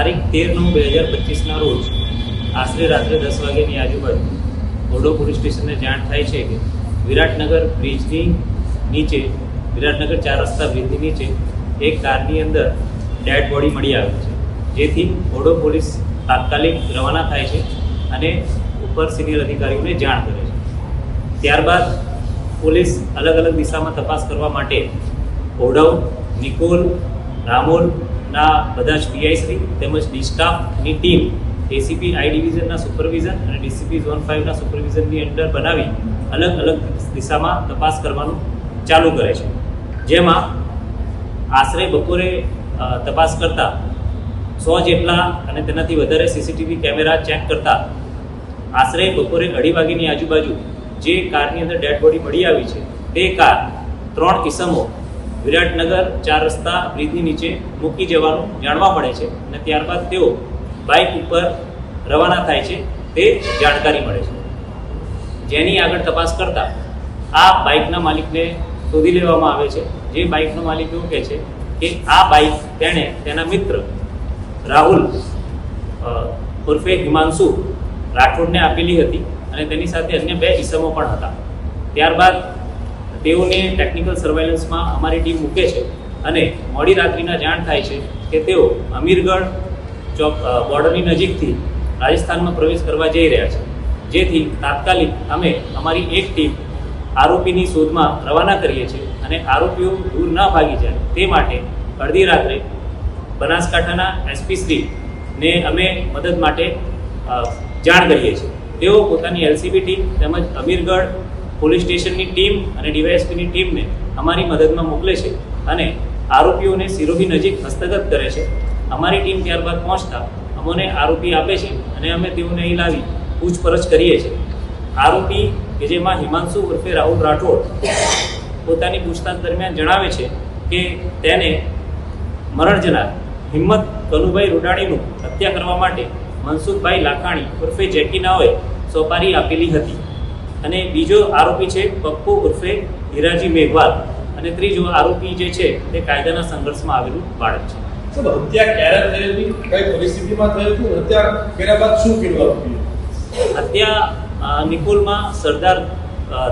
તારીખ તેર નવ બે હજાર પચીસના રોજ આશરે રાત્રે દસ વાગ્યાની આજુબાજુ ઓડો પોલીસ સ્ટેશનને જાણ થાય છે કે વિરાટનગર બ્રિજની નીચે, વિરાટનગર ચાર રસ્તા બ્રિજની નીચે એક કારની અંદર ડેડ બોડી મળી આવી છે. જેથી ઓડો પોલીસ તાત્કાલિક રવાના થાય છે અને ઉપર સિનિયર અધિકારીઓને જાણ કરે છે. ત્યારબાદ પોલીસ અલગ અલગ દિશામાં તપાસ કરવા માટે ઓઢવ નિકોલ રામોલના બધા જ પીઆઈશ્રી તેમજ ડિસ્ટાફની ટીમ એસીપી આઈ ડિવિઝનના સુપરવિઝન અને ડીસીપી ઝોન ફાઇવના સુપરવિઝનની અંડર બનાવી અલગ અલગ દિશામાં તપાસ કરવાનું ચાલુ કરે છે. જેમાં આશરે બપોરે તપાસ કરતા સો જેટલા અને તેનાથી વધારે સીસીટીવી કેમેરા ચેક કરતા આશરે બપોરે અઢી વાગ્યાની આજુબાજુ જે કારની અંદર ડેડ બોડી મળી આવી છે, તે કાર ત્રણ કિસમો વિરાટનગર ચાર રસ્તા બ્રિજની નીચે મૂકી જવાનું જાણવા મળે છે અને ત્યારબાદ તેઓ બાઇક ઉપર રવાના થાય છે તે જાણકારી મળે છે. જેની આગળ તપાસ કરતા આ બાઇકના માલિકને શોધી લેવામાં આવે છે. જે બાઇકનો માલિક એવું કહે છે કે આ બાઇક તેણે તેના મિત્ર રાહુલ ઉર્ફે હિમાંશુ રાઠોડને આપેલી હતી અને તેની સાથે અન્ય બે ઈસમો પણ હતા. ત્યારબાદ તેઓને ટેકનિકલ સર્વેલન્સમાં અમારી ટીમ મૂકે છે અને મોડી રાત્રિના જાણ થાય છે કે તેઓ અમીરગઢ ચોક બોર્ડરની નજીકથી રાજસ્થાનમાં પ્રવેશ કરવા જઈ રહ્યા છે. જેથી તાત્કાલિક અમે અમારી એક ટીમ આરોપીની શોધમાં રવાના કરીએ છીએ અને આરોપીઓ દૂર ન ભાગી જાય. તે માટે અડધી રાત્રે બનાસકાંઠાના એસપી શ્રીને અમે મદદ માટે જાણ કરીએ છીએ. તેઓ પોતાની એલસીબી ટીમ તેમજ અમીરગઢ પોલીસ સ્ટેશનની ટીમ અને ડીવાયએસપીની ટીમને અમારી મદદમાં મોકલે છે અને આરોપીઓને સિરોહી નજીક હસ્તગત કરે છે. અમારી ટીમ ત્યારબાદ પહોંચતા અમને આરોપી આપે છે અને અમે તેઓને અહીં લાવી પૂછપરછ કરીએ છીએ. આરોપી કે જેમાં હિમાંશુ ઉર્ફે રાહુલ રાઠોડ પોતાની પૂછતાછ દરમિયાન જણાવે છે કે તેને મરણ જનાર હિંમત કનુભાઈ રૂડાણીનું હત્યા કરવા માટે મનસુખભાઈ લાખાણી ઉર્ફે જેકી નાઓએ સોપારી આપેલી હતી. અને બીજો આરોપી છે પપ્પુ ઉર્ફે હિરાજી મેઘવાલ. અને ત્રીજો આરોપી જે છે તે કાયદાના સંઘર્ષમાં આવેલું બાળક છે. હત્યા ક્યારે થઈ કઈ પરિસ્થિતિમાં થઈ હત્યા કર્યા બાદ શું આરોપીએ? હત્યા નિકોલમાં સરદાર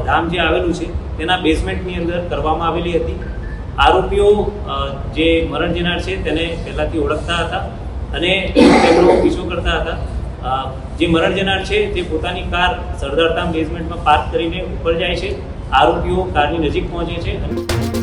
ધામ જે આવેલું છે તેના બેઝમેન્ટની અંદર કરવામાં આવેલી હતી. આરોપીઓ જે મરણ જનાર છે તેને પહેલાંથી ઓળખતા હતા અને તેમનો પીછો કરતા હતા. જે મરણ જનાર છે, તે પોતાની કાર સરદારધામ બેઝમેન્ટમાં પાર્ક કરીને ઉપર જાય છે. આરોપીઓ કારની નજીક પહોંચે છે અને